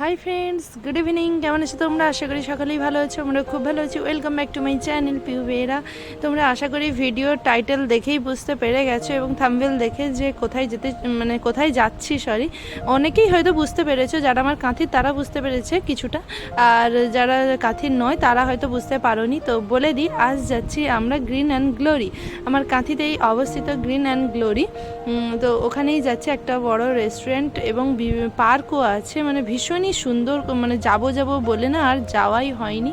Hi friends good evening কেমন আছো তোমরা? আশা করি সকালেই ভালো আছো, আমরা খুব ভালো আছি। Welcome back to my channel Piu Bera তোমরা আশা করি ভিডিও টাইটেল দেখেই বুঝতে পেরে গেছো এবং থামবেল দেখে যে কোথায় যেতে মানে কোথায় যাচ্ছি সরি অনেকেই হয়তো বুঝতে পেরেছ, যারা আমার কাঁথির, তারা বুঝতে পেরেছে কিছুটা। আর যারা কাঁথির নয়, তারা হয়তো বুঝতে পারোনি। তো বলে দিই, আজ যাচ্ছি আমরা গ্রিন অ্যান্ড গ্লোরি আমার কাঁথিতেই অবস্থিত গ্রিন অ্যান্ড গ্লোরি তো ওখানেই যাচ্ছে একটা বড় রেস্টুরেন্ট এবং পার্কও আছে। মানে ভীষণই সুন্দর মানে যাব যাব বলে না আর যাওয়াই হয়নি।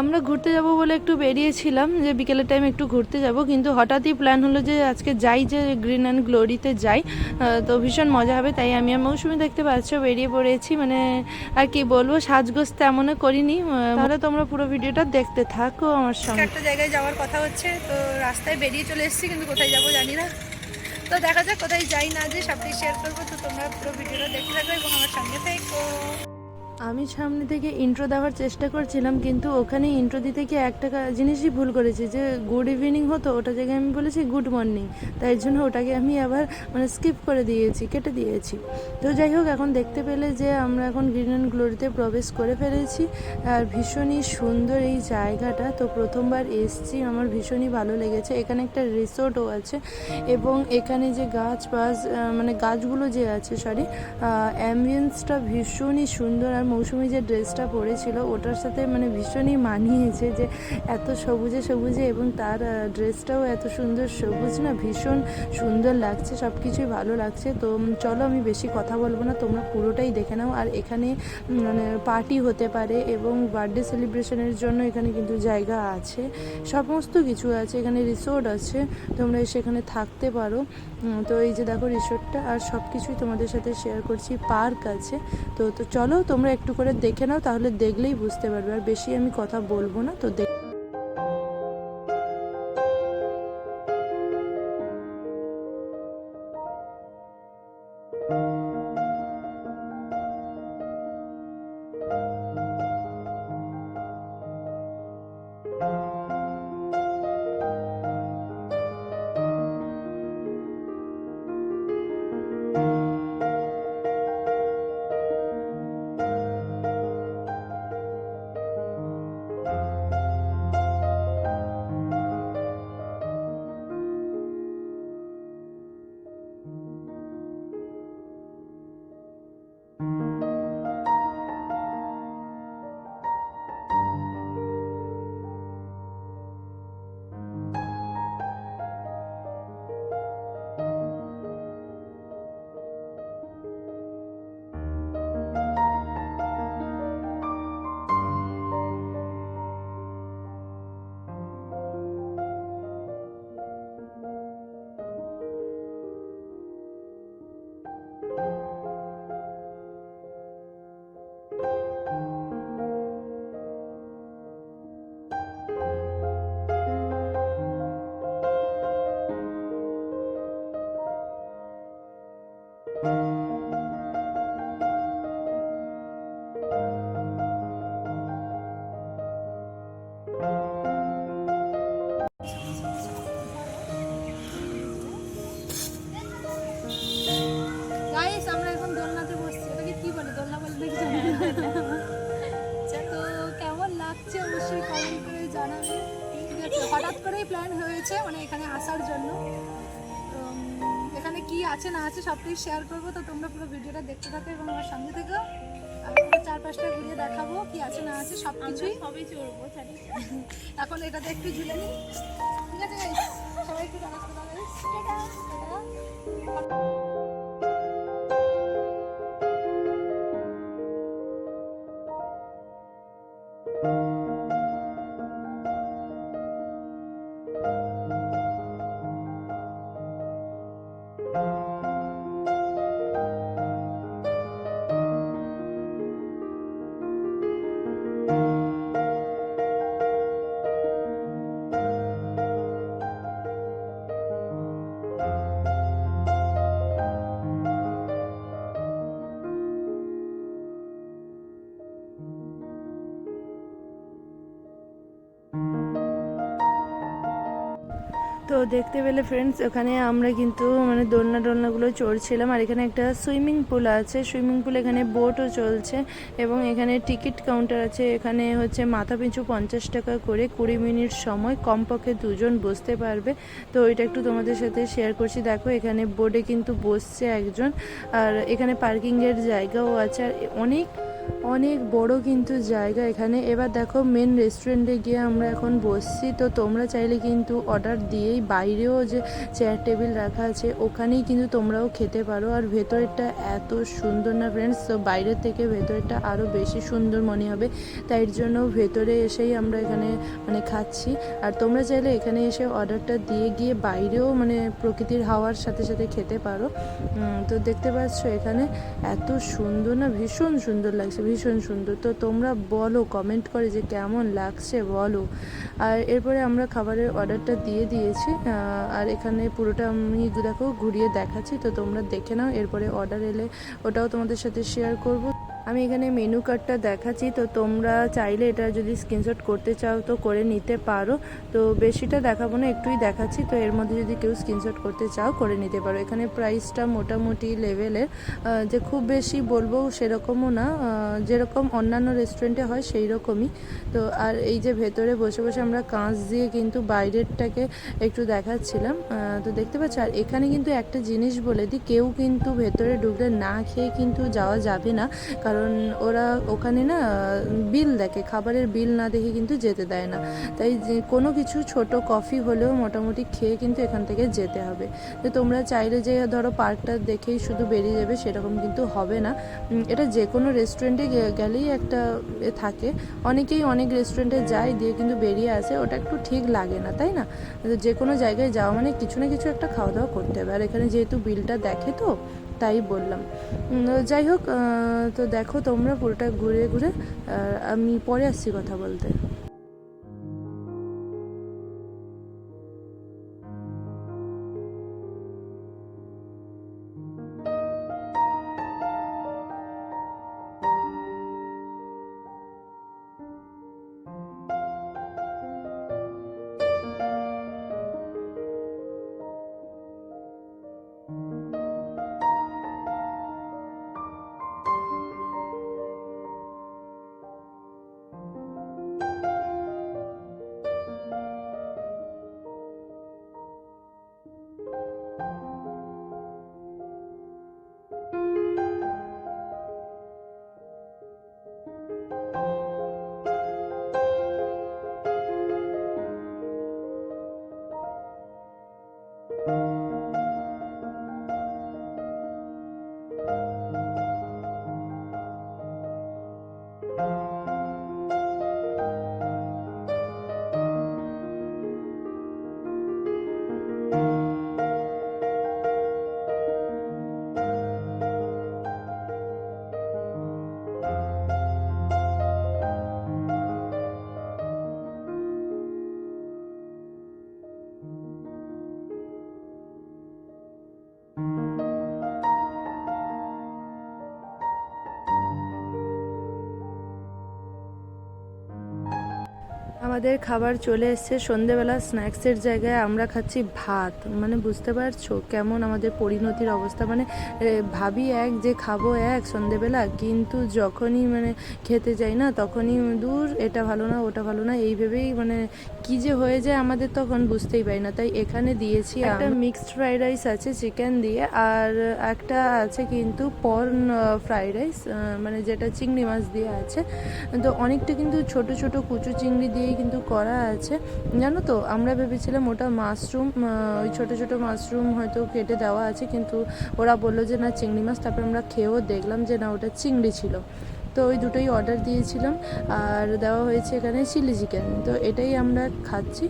আমরা ঘুরতে যাব বলে একটু বেরিয়েছিলাম যে বিকেলের টাইম একটু ঘুরতে যাব, কিন্তু হঠাৎই প্ল্যান হলো যে আজকে যাই যে গ্রিন অ্যান্ড গ্লোরিতে যাই। তো ভীষণ মজা হবে, তাই আমি আর মৌসুমি দেখতে পাচ্ছ বেরিয়ে পড়েছি। মানে আর কি বলব, সাজগোজ তেমনও করিনি। তাহলে তোমরা পুরো ভিডিওটা দেখতে থাকো আমার সঙ্গে। একটা জায়গায় যাওয়ার কথা হচ্ছে, তো রাস্তায় বেরিয়ে চলে এসেছি, কিন্তু কোথায় যাব জানি না। তো দেখা যাক, কোথায় যাই না যে সবটাই শেয়ার করব। তো তোমরা পুরো ভিডিওটা দেখে থাকো এবং আমার সঙ্গে থেকো। আমি সামনে থেকে ইন্ট্রো দেওয়ার চেষ্টা করছিলাম, কিন্তু ওখানে ইন্ট্রো দিতে গিয়ে একটা জিনিসই ভুল করেছি যে গুড ইভিনিং হতো, ওটা জায়গায় আমি বলেছি গুড মর্নিং তাই জন্য ওটাকে আমি আবার মানে স্কিপ করে দিয়েছি, কেটে দিয়েছি। তো যাই হোক, এখন দেখতে পেলে যে আমরা এখন গ্রিন অ্যান্ড গ্লোরিতে প্রবেশ করে ফেলেছি, আর ভীষণই সুন্দর এই জায়গাটা। তো প্রথমবার এসছি, আমার ভীষণই ভালো লেগেছে। এখানে একটা রিসোর্টও আছে, এবং এখানে যে গাছ বাস মানে গাছগুলো যে আছে সরি অ্যাম্বিয়েন্সটা ভীষণই সুন্দর। আর মৌসুমি যে ড্রেসটা পরেছিল, ওটার সাথে মানে ভীষণই মানিয়েছে যে এত সবুজে সবুজে এবং তার ড্রেসটাও এত সুন্দর সবুজ না, ভীষণ সুন্দর লাগছে সব কিছুই ভালো লাগছে। তো চলো আমি বেশি কথা বলব না, তোমরা পুরোটাই দেখে নাও। আর এখানে মানে পার্টি হতে পারে এবং বার্থডে সেলিব্রেশনের জন্য এখানে কিন্তু জায়গা আছে। সমস্ত কিছু আছে, এখানে রিসোর্ট আছে, তোমরা সেখানে থাকতে পারো। তো এই যে দেখো রিসোর্টটা, আর সব কিছুই তোমাদের সাথে শেয়ার করছি, পার্ক আছে। তো তো চলো তোমরা একটু করে দেখে নাও, তাহলে দেখলেই বুঝতে পারবে। আর বেশি আমি কথা বলব না, তো দেখ লাগছে অবশ্যই কমেন্ট করে জানাবে। ঠিক আছে হঠাৎ করেই প্ল্যান হয়েছে মানে এখানে আসার জন্য। এখানে কি আছে না আছে সবটাই শেয়ার করব। তো তোমরা পুরো ভিডিওটা দেখতে থাকো এবং আমার সঙ্গে থেকে। পুরো চারপাশটা ঘুরিয়ে দেখাবো কি আছে না আছে সব কিছুই সবই চড়বো এখন এটাতে একটু ঝুলে নিই। ঠিক আছে? সবাই একটু দেখতে পেলে ফ্রেন্ডস ওখানে আমরা কিন্তু মানে দোলনা টোলনাগুলো চড়ছিলাম আর এখানে একটা সুইমিং পুল আছে। সুইমিং পুল এখানে বোটও চলছে এবং এখানে টিকিট কাউন্টার আছে। এখানে হচ্ছে মাথা পিছু পঞ্চাশ টাকা করে কুড়ি মিনিট সময়, কমপক্ষে দুজন বসতে পারবে। তো ওইটা একটু তোমাদের সাথে শেয়ার করছি। দেখো, এখানে বোর্ডে কিন্তু বসছে একজন আর এখানে পার্কিংয়ের জায়গাও আছে। আর অনেক অনেক বড় কিন্তু জায়গা এখানে। এবার দেখো মেন রেস্টুরেন্টে গিয়ে আমরা এখন বসছি। তো তোমরা চাইলে কিন্তু অর্ডার দিয়েই বাইরেও যে চেয়ার টেবিল রাখা আছে, ওখানেই কিন্তু তোমরাও খেতে পারো। আর ভেতরেরটা এত সুন্দর না ফ্রেন্ডস তো বাইরের থেকে ভেতরেরটা আরও বেশি সুন্দর মনে হবে। তাই জন্য ভেতরে এসেই আমরা এখানে মানে খাচ্ছি। আর তোমরা চাইলে এখানে এসে অর্ডারটা দিয়ে গিয়ে বাইরেও মানে প্রকৃতির হাওয়ার সাথে সাথে খেতে পারো। তো দেখতে পাচ্ছ এখানে এত সুন্দর না, ভীষণ সুন্দর লাগছে। ভীষণ সুন্দর। তো তোমরা বলো কমেন্ট করে যে কেমন লাগছে, বলো। আর এরপরে আমরা খাবারের অর্ডারটা দিয়ে দিয়েছি আর এখানে পুরোটা আমি দেখো, ঘুরিয়ে দেখাচ্ছি, তো তোমরা দেখে নাও, এরপরে অর্ডার এলে ওটাও তোমাদের সাথে শেয়ার করব। আমি এখানে মেনু কার্ডটা দেখাচ্ছি, তো তোমরা চাইলে এটা যদি স্ক্রিনশট করতে চাও তো করে নিতে পারো। তো বেশিটা দেখাবো না, একটুই দেখাচ্ছি। তো এর মধ্যে যদি কেউ স্ক্রিনশট করতে চাও, করে নিতে পারো। এখানে প্রাইসটা মোটামুটি লেভেলের যে খুব বেশি বলব সেরকমও না। যেরকম অন্যান্য রেস্টুরেন্টে হয় সেই রকমই তো আর এই যে ভেতরে বসে বসে আমরা কাঁচ দিয়ে কিন্তু বাইরেরটাকে একটু দেখাচ্ছিলাম। তো দেখতে পাচ্ছ? আর এখানে কিন্তু একটা জিনিস বলে দিই, কেউ কিন্তু ভেতরে ঢুকলে না খেয়ে কিন্তু যাওয়া যাবে না। কারণ ওরা ওখানে না বিল দেখে, খাবারের বিল না দেখে কিন্তু যেতে দেয় না। তাই কোনো কিছু ছোট কফি হলেও মোটামুটি খেয়ে কিন্তু এখান থেকে যেতে হবে। তো তোমরা চাইলে যে ধরো পার্কটা দেখেই শুধু বেরিয়ে যাবে, সেরকম কিন্তু হবে না। এটা যে কোনো রেস্টুরেন্টে গেলেই একটা থাকে। অনেকেই অনেক রেস্টুরেন্টে যায়, দিয়ে কিন্তু বেরিয়ে আসে। ওটা একটু ঠিক লাগে না, তাই না? যে কোনো জায়গায় যাওয়া মানে কিছু না কিছু একটা খাওয়া দাওয়া করতে হবে। আর এখানে যেহেতু বিলটা দেখে তো তাই বললাম। যাই হোক তো দেখো তোমরা পুরোটা ঘুরে ঘুরে আমি পরে আসছি কথা বলতে। আমাদের খাবার চলে এসছে। সন্ধেবেলা স্ন্যাক্সের জায়গায় আমরা খাচ্ছি ভাত। মানে বুঝতে পারছ কেমন আমাদের পরিণতির অবস্থা। মানে ভাবি এক, যে খাব এক সন্ধেবেলা। কিন্তু যখনই মানে খেতে যাই না, তখনই দূর, এটা ভালো না, ওটা ভালো না। এই ভেবেই মানে কি যে হয়ে যায় আমাদের তখন বুঝতেই পারি না। তাই এখানে দিয়েছি একটা মিক্সড ফ্রাইড রাইস আছে চিকেন দিয়ে, আর একটা আছে কিন্তু পর্ন ফ্রাইড রাইস মানে যেটা চিংড়ি মাছ দিয়ে আছে। তো অনেকটা কিন্তু ছোট ছোট কুচু চিংড়ি দিয়েই কিন্তু করা আছে। জানো তো, আমরা ভেবেছিলাম ওটা মাশরুম ওই ছোটো ছোটো মাশরুম হয়তো কেটে দেওয়া আছে, কিন্তু ওরা বলল যে, না, চিংড়ি মাছ। তারপর আমরা খেয়েও দেখলাম যে, না, ওটা চিংড়ি ছিল। তো ওই দুটোই অর্ডার দিয়েছিলাম, আর দেওয়া হয়েছে এখানে চিলি চিকেন তো এটাই আমরা খাচ্ছি।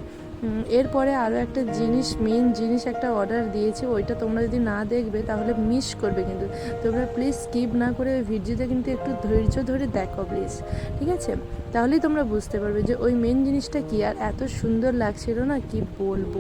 এরপরে আরও একটা জিনিস মেন জিনিস একটা অর্ডার দিয়েছি, ওইটা তোমরা যদি না দেখবে তাহলে মিস করবে কিন্তু। তোমরা প্লিজ স্কিপ না করে ওই ভিডিওটা কিন্তু একটু ধৈর্য ধরে দেখো প্লিজ ঠিক আছে? তাহলেই তোমরা বুঝতে পারবে যে ওই মেন জিনিসটা কি আর এত সুন্দর লাগছিল না, কি বলব?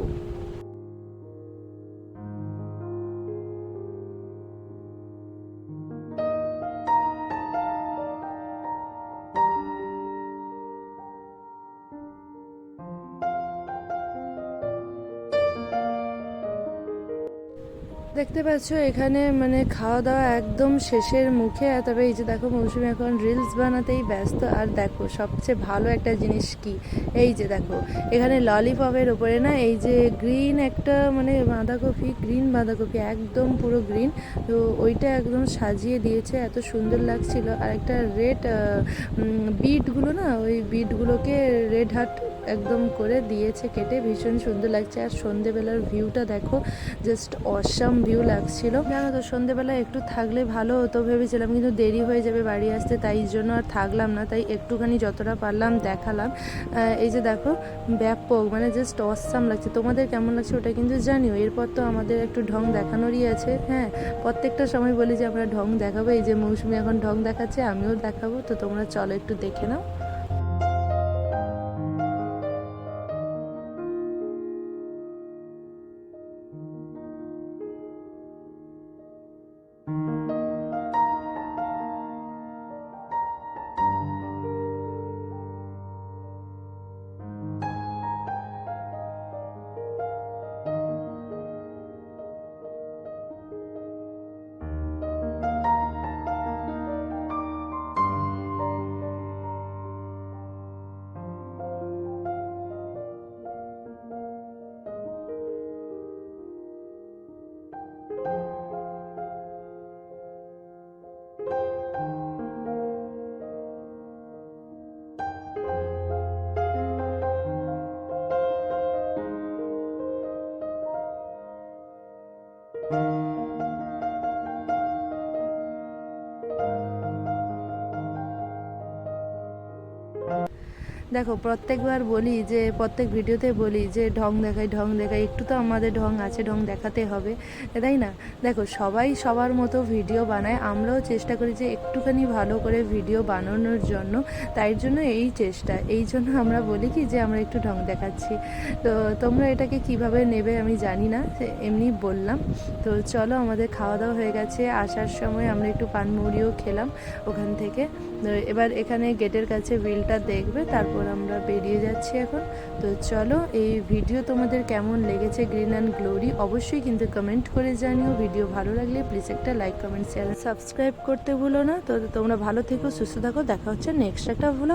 দেখতে পাচ্ছ, এখানে মানে খাওয়া দাওয়া একদম শেষের মুখে। তবে এই যে দেখো, মৌসুমি এখন রিলস বানাতেই ব্যস্ত। আর দেখো, সবচেয়ে ভালো একটা জিনিস কি? এই যে দেখো, এখানে ললিপপের ওপরে না, এই যে গ্রিন একটা মানে বাঁধাকপি গ্রিন বাঁধাকপি, একদম পুরো গ্রিন তো ওইটা একদম সাজিয়ে দিয়েছে, এত সুন্দর লাগছিল। আর একটা রেড বিটগুলো না, ওই বিটগুলোকে রেড হার্ট একদম করে দিয়েছে কেটে। ভীষণ সুন্দর লাগছে। আর সন্ধেবেলার ভিউটা দেখো জাস্ট অসাম ভিউ লাগছিল। জানো তো সন্ধেবেলা একটু থাকলে ভালো হতো ভেবেছিলাম, কিন্তু দেরি হয়ে যাবে বাড়ি আসতে, তাই জন্য আর থাকলাম না। তাই একটুখানি যতটা পারলাম দেখালাম। এই যে দেখো, ব্যাপক মানে জাস্ট অসাম লাগছে। তোমাদের কেমন লাগছে ওটা কিন্তু জানিও। এরপর তো আমাদের একটু ঢং দেখানোরই আছে। হ্যাঁ প্রত্যেকটা সময় বলি যে আমরা ঢং দেখাবো। এই যে মৌসুমি এখন ঢং দেখাচ্ছে, আমিও দেখাবো। তো তোমরা চলো একটু দেখে নাও। দেখো, প্রত্যেকবার বলি যে, প্রত্যেক ভিডিওতে বলি যে, ঢং দেখাই ঢং দেখাই, একটু তো আমাদের ঢং আছে, ঢং দেখাতে হবে, তাই না? দেখো, সবাই সবার মতো ভিডিও বানায়, আমরাও চেষ্টা করি যে, একটুখানি ভালো করে ভিডিও বানানোর জন্য, তাই জন্য এই চেষ্টা, এই জন্য আমরা বলি কি যে, আমরা একটু ঢং দেখাচ্ছি। তো তোমরা এটাকে কীভাবে নেবে আমি জানি না এমনি বললাম। তো চলো, আমাদের খাওয়া দাওয়া হয়ে গেছে, আসার সময় আমরা একটু পানমুড়িও খেলাম ওখান থেকে। এবার এখানে গেটের কাছে বিলটা দেখবে তারপর আমরা বেরিয়ে যাচ্ছি এখন। তো চলো, এই ভিডিও তোমাদের কেমন লেগেছে গ্রিন অ্যান্ড গ্লোরি অবশ্যই কিন্তু কমেন্ট করে জানিও। ভিডিও ভালো লাগলে প্লিজ একটা লাইক কমেন্ট শেয়ার সাবস্ক্রাইব করতে ভুলো না। তো তোমরা ভালো থেকো, সুস্থ থাকো। দেখা হচ্ছে নেক্সট একটা ভুলো